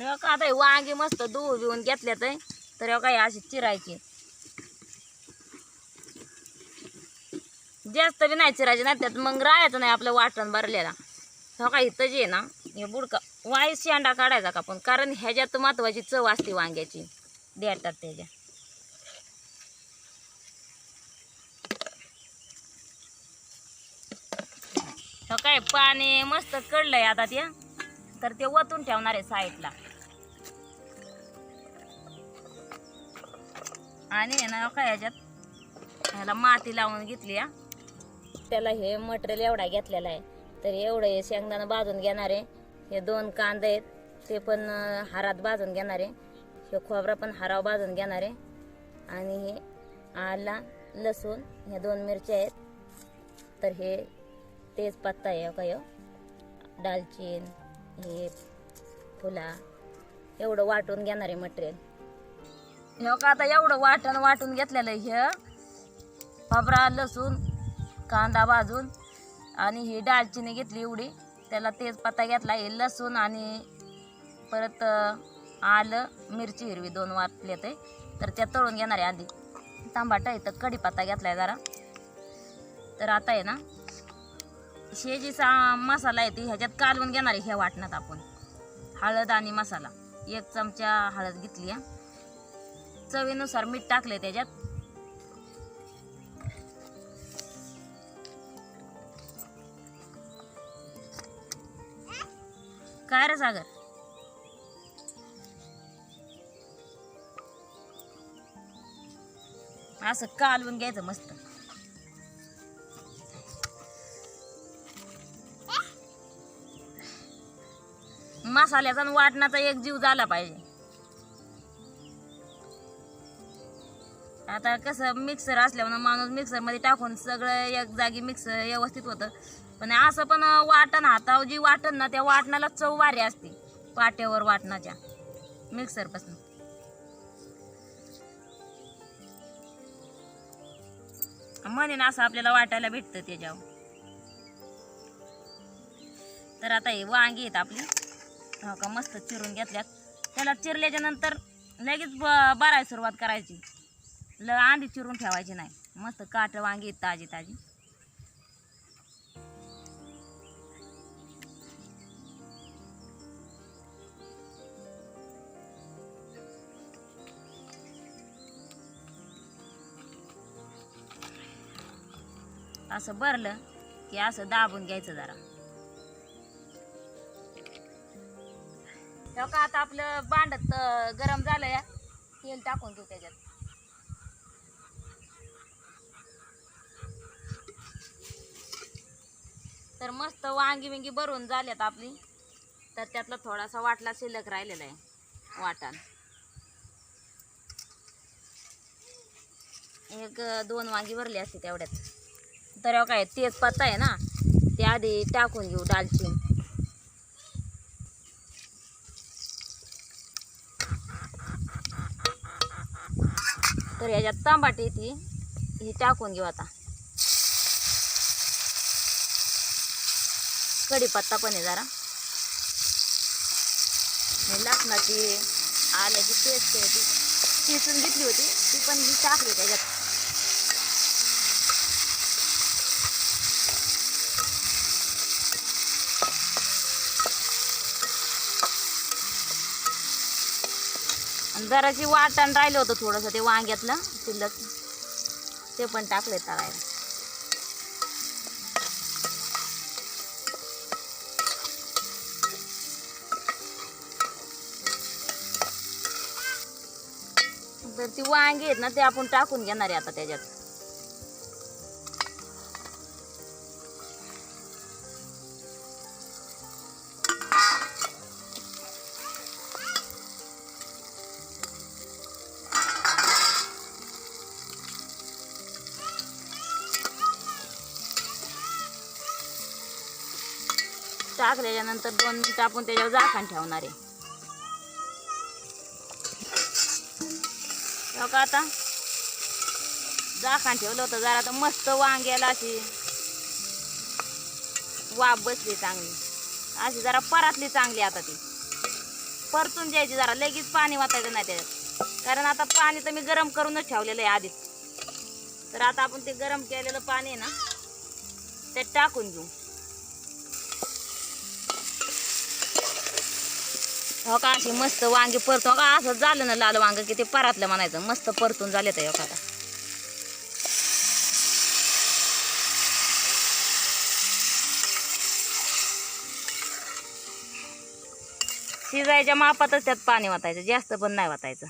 तेव्हा हो का आता हे वांगे मस्त दूध बिवून घेतल्यात तर हे काय अशी चिरायची. जास्त बी नाही चिरायचे नाही त्यात मग राहायचं नाही आपलं वाटण भरलेला. हो काय इथं जे आहे ना हे बुडका. वाय शेंडा काढायचा का पण? कारण ह्याच्यात महत्वाची चव असते वांग्याची. देतात त्याच्या. हो काय पाणी मस्त कडलंय आता ते. तर ते वतून ठेवणार आहे साईडला. आणि ना काय ह्याच्यात? ह्याला माती लावून घेतली हा. त्याला हे मटेरियल एवढा घेतलेला आहे. तर एवढं हे शेंगदाणं भाजून घेणार आहे. हे दोन कांदे आहेत ते पण हारात भाजून घेणार आहे. हे खोबरा पण हाराव भाजून घेणार आहे. आणि हे आला लसूण ह्या दोन मिरच्या आहेत. तर हे तेजपत्ता आहे हो काय दालचीन हे फुला एवढं वाटून घेणार आहे मटेरियल हे का आता एवढं वाटण वाटून घेतलेलं हे. खोबरा लसूण कांदा भाजून आणि ही दालचिनी घेतली एवढी. त्याला तेजपत्ता घेतला हे लसूण आणि परत आलं मिरची हिरवी दोन वाटले ते तर त्या तळून घेणार आहे आधी. तांबाटा इथं कढीपत्ता घेतला आहे जरा. तर आता आहे ना शेजीचा मसाला आहे ती ह्याच्यात कालवून घेणार आहे ह्या वाटणात आपण. हळद आणि मसाला. एक चमचा हळद घेतली आहे. चवीनुसार मीठ टाकले त्याच्यात. काय रे सागर? असं कालवून घ्यायचं मस्त? मसाल्याचा आणि वाटणाचा एक जीव झाला पाहिजे. आता कसं मिक्सर असल्यामुळं माणूस मिक्सरमध्ये टाकून सगळं एक जागी मिक्स व्यवस्थित होतं. पण असं पण वाटण हातावर जी वाटण ना त्या वाटणाला चव वारी असते. पाट्यावर वाटणाच्या मिक्सरपासून म्हणेन असं आपल्याला वाटायला भेटतं त्याच्यावर. तर आता हे वांगी आहेत आपली. हो का मस्त चिरून घेतल्यात. त्याला चिरल्याच्या नंतर लगेच ब भरायला सुरुवात करायची. ल आंधी चिरून ठेवायची नाही. मस्त काट वांगी ताजी ताजी. असं भरलं की असं दाबून घ्यायचं जरा. का आता आपलं भांडत गरम गरम झालंय. तेल टाकून घेऊ त्याच्यात. तर मस्त वांगी विंगी भरून झाल्यात आपली. तर त्यातला थोडासा वाटला शिल्लक राहिलेला आहे वाटण. एक दोन वांगी भरली असते तेवढ्यात. तर हो काय तेजपत्ता आहे ना ते आधी टाकून घेऊ दालचिन. तर याच्यात तांबाटी ती ही टाकून घेऊ आता. कढीपत्ता पण आहे जरा. लसणाची आल्याची पेस्ट आहे ती. चिचून घेतली होती. ती पण मी टाकली त्याच्यात. आणि जराशी वाटण राहिलं होतं थोडंसं ते वांग्यातलं शिल्लक ते पण टाकले तळायला. तर ती वांगी आहेत ना ते आपण टाकून घेणार आहे आता त्याच्यात. टाकल्याच्या नंतर दोन मिनिटं आपण त्याच्यावर झाकण ठेवणार आहे. का आता? झाकण ठेवलं होतं जरा तर मस्त वांग्याला अशी. वाफ बसली चांगली. अशी जरा परातली चांगली आता ती. परतून द्यायची जरा लगेच पाणी वाचायचं नाही त्याच्यात. कारण आता पाणी तर मी गरम करूनच ठेवलेलं आहे आधीच. तर आता आपण ते गरम केलेलं पाणी आहे ना त्यात टाकून घेऊ. हो का अशी मस्त वांगी परत हो का असं झालं ना लाल वांग की ते परातलं म्हणायचं. मस्त परतून झाले तर हो का. शिजायच्या मापातच त्यात पाणी वाटायचं जास्त पण नाही वाटायचं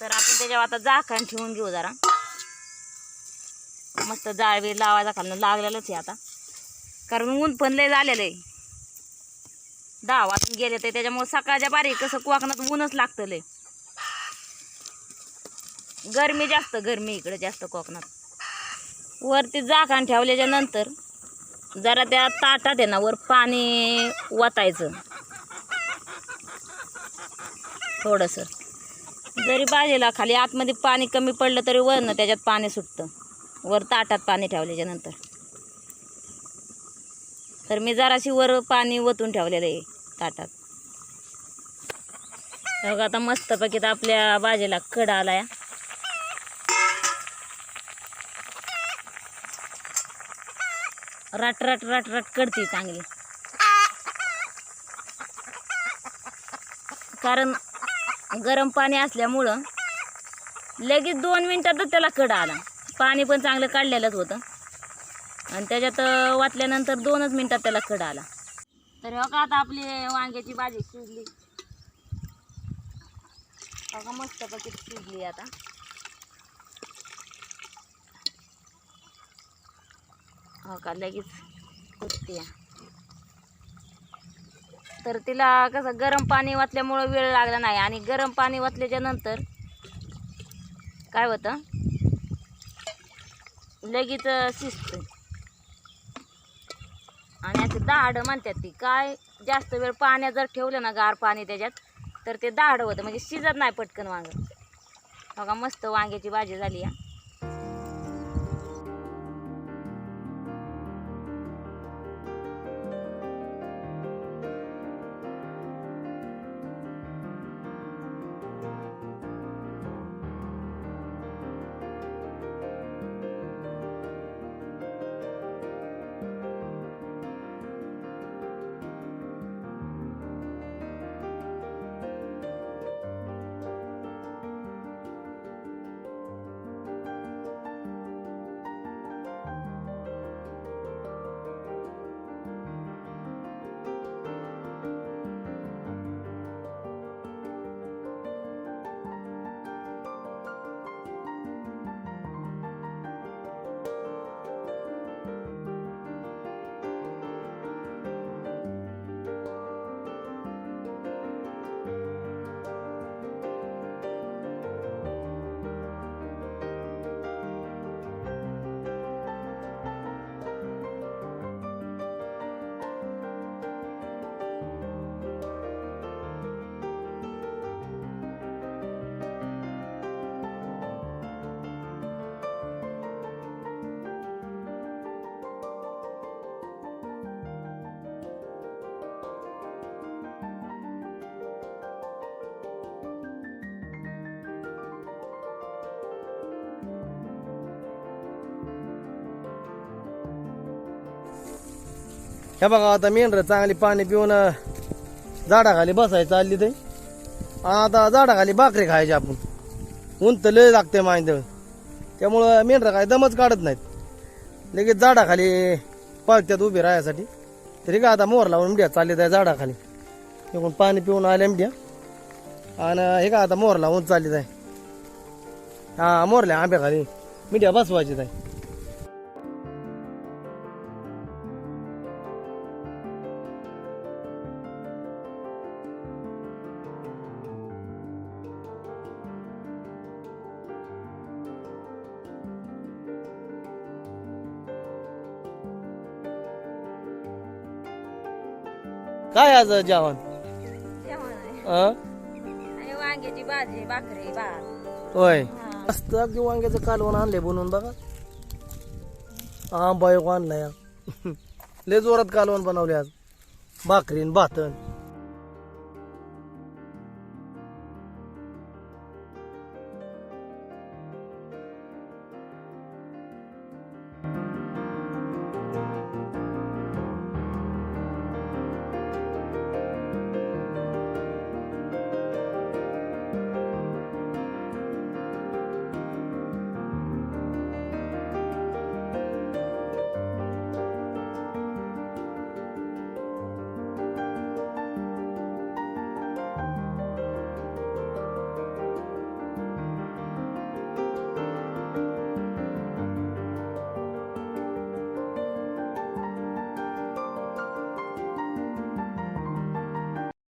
तर आपण त्याच्यावर आता झाकण ठेवून घेऊ जरा. मस्त जाळ बी लावायचा खालनं. लागलेलंच आहे आता. कारण ऊन पण लय झालेलं आहे. दहा वाजून गेले ते त्याच्यामुळे सकाळच्या बारीक कसं कोकणात ऊनच लागतं लय. गरमी जास्त गरमी इकडे जास्त कोकणात. वरती झाकण ठेवल्याच्या नंतर जरा त्या ताटात आहे ना वर पाणी वाटायचं थोडंसं. जरी बाजूला खाली आतमध्ये पाणी कमी पडलं तरी वरनं त्याच्यात पाणी सुटतं. वर ताटात पाणी ठेवल्याच्या नंतर. तर मी जराशी वर पाणी वतून ठेवलेलं आहे ताटात. बघा आता मस्तपैकी तर आपल्या भाजीला कड आलाय. रट रट रट रट कडती चांगली. कारण गरम पाणी असल्यामुळं लगेच दोन मिनटातच त्याला कड आला. पाणी पण चांगलं काढलेलंच होतं. आणि त्याच्यात वाचल्यानंतर वाटल्यानंतर दोनच मिनटात त्याला कड आला. तर हो का आता आपली वांग्याची भाजी शिजली. बघा मस्तपैकी शिजली आता. हो का लगेच कुठते तर तिला कसं गरम पाणी वाचल्यामुळं वेळ लागला नाही. आणि गरम पाणी वाचल्याच्या नंतर काय होतं? लगेच शिजत आणि असं दाढ म्हणतात ती काय जास्त वेळ पाण्यात जर ठेवलं ना गार पाणी त्याच्यात तर ते दाढ होतं म्हणजे शिजत नाही पटकन वांग. बघा मस्त वांग्याची भाजी झाली या हे बघा आता मेंढर चांगली पाणी पिऊन झाडाखाली बसायचं चालली ते. आता झाडाखाली भाकरी खायची आपण. ऊन तर लय लागते माहिती त्यामुळं मेंढर काय दमच काढत नाहीत. लगेच झाडाखाली पाळत्यात उभी राहायसाठी. तरी का आता मोर लावून मिड्या चालली त्या झाडाखाली. इकडून पाणी पिऊन आल्या मिडिया आणि हे का आता मोर लावून चालली जाय हा मोरल्या आंब्याखाली. मिडिया बसवायची जाय काय आज जेवण? अं? आणि वांग्याची भाजी भाकरी भात. होय. मस्त अगदी वांग्याचं कालवण आणले बनवून बघा. आंबा एक आणलाय. लय जोरात कालवण बनवले आज. भाकरीन भातन